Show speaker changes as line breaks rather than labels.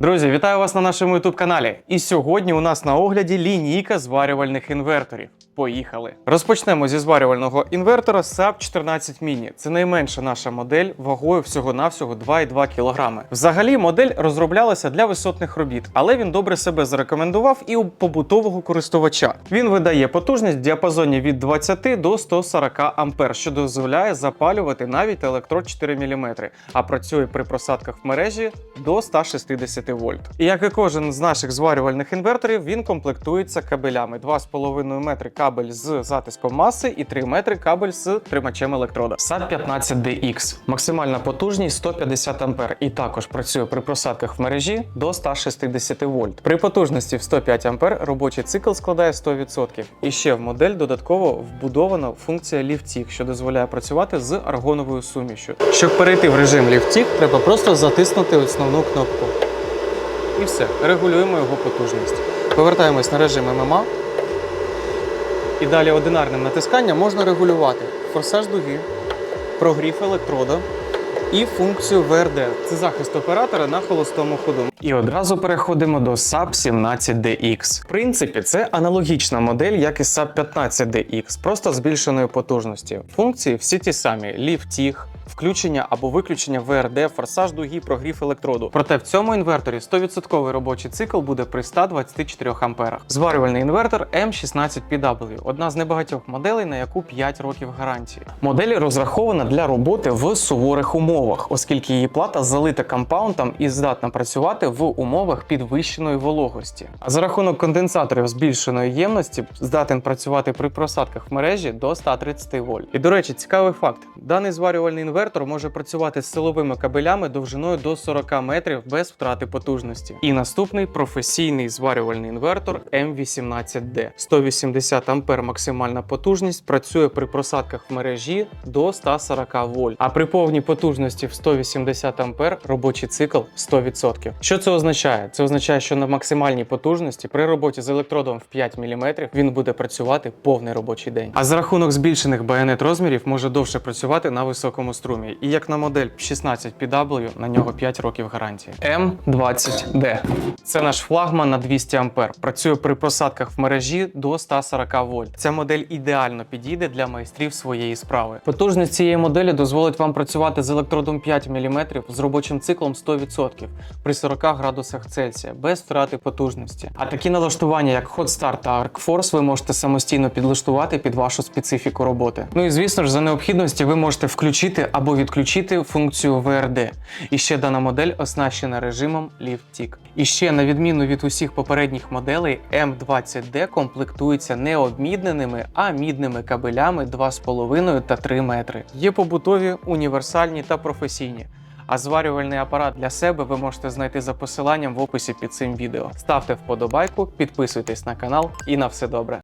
Друзі, вітаю вас на нашому youtube каналі. І сьогодні у нас на огляді лінійка зварювальних інверторів. Поїхали! Розпочнемо зі зварювального інвертора SAP 14 Mini. Це найменша наша модель вагою всього-навсього 2,2 кг. Взагалі, модель розроблялася для висотних робіт, але він добре себе зарекомендував і у побутового користувача. Він видає потужність в діапазоні від 20 до 140 ампер, що дозволяє запалювати навіть електрод 4 мм, а працює при просадках в мережі до 160 вольт. І як і кожен з наших зварювальних інверторів, він комплектується кабелями 2,5 метри кабель з затиском маси і 3 метри кабель з тримачем електрода. SAT 15DX. Максимальна потужність 150 ампер і також працює при просадках в мережі до 160 вольт. При потужності в 105 ампер робочий цикл складає 100%. І ще в модель додатково вбудована функція ліфтік, що дозволяє працювати з аргоновою сумішю. Щоб перейти в режим ліфтік, треба просто затиснути основну кнопку. І все, регулюємо його потужність. Повертаємось на режим ММА. І далі одинарним натисканням можна регулювати форсаж дуги, прогрів електрода і функцію ВРД. Це захист оператора на холостому ходу. І одразу переходимо до SAP 17DX. В принципі, це аналогічна модель, як і SAP 15DX, просто збільшеною потужністю. Функції всі ті самі: ліфтіг, включення або виключення ВРД, форсаж дуги, прогрів електроду. Проте в цьому інверторі 100% робочий цикл буде при 124 амперах. Зварювальний інвертор M16PW – одна з небагатьох моделей, на яку 5 років гарантії. Модель розрахована для роботи в суворих умовах, оскільки її плата залита компаундом і здатна працювати в умовах підвищеної вологості. А за рахунок конденсаторів збільшеної ємності здатен працювати при просадках в мережі до 130 вольт. І до речі, цікавий факт: даний зварювальний інвертор може працювати з силовими кабелями довжиною до 40 метрів без втрати потужності. І наступний професійний зварювальний інвертор M18D. 180 ампер максимальна потужність працює при просадках в мережі до 140 вольт. А при повній потужності в 180 ампер робочий цикл 100%. Що це означає? Це означає, що на максимальній потужності при роботі з електродом в 5 мм він буде працювати повний робочий день. А за рахунок збільшених байонет розмірів може довше працювати на високому струмі. І як на модель 16PW, на нього 5 років гарантії. M20D. Це наш флагман на 200 ампер. Працює при просадках в мережі до 140 вольт. Ця модель ідеально підійде для майстрів своєї справи. Потужність цієї моделі дозволить вам працювати з електродом 5 мм з робочим циклом 100% при 40 градусах Цельсія без втрати потужності. А такі налаштування, як Hot Start та Arc Force, ви можете самостійно підлаштувати під вашу специфіку роботи. Ну і звісно ж, за необхідності ви можете включити або відключити функцію VRD. І ще дана модель оснащена режимом Lift Tick. І ще на відміну від усіх попередніх моделей, M20D комплектується не обмідненими, а мідними кабелями 2,5 та 3 метри. Є побутові, універсальні та професійні. А зварювальний апарат для себе ви можете знайти за посиланням в описі під цим відео. Ставте вподобайку, підписуйтесь на канал і на все добре.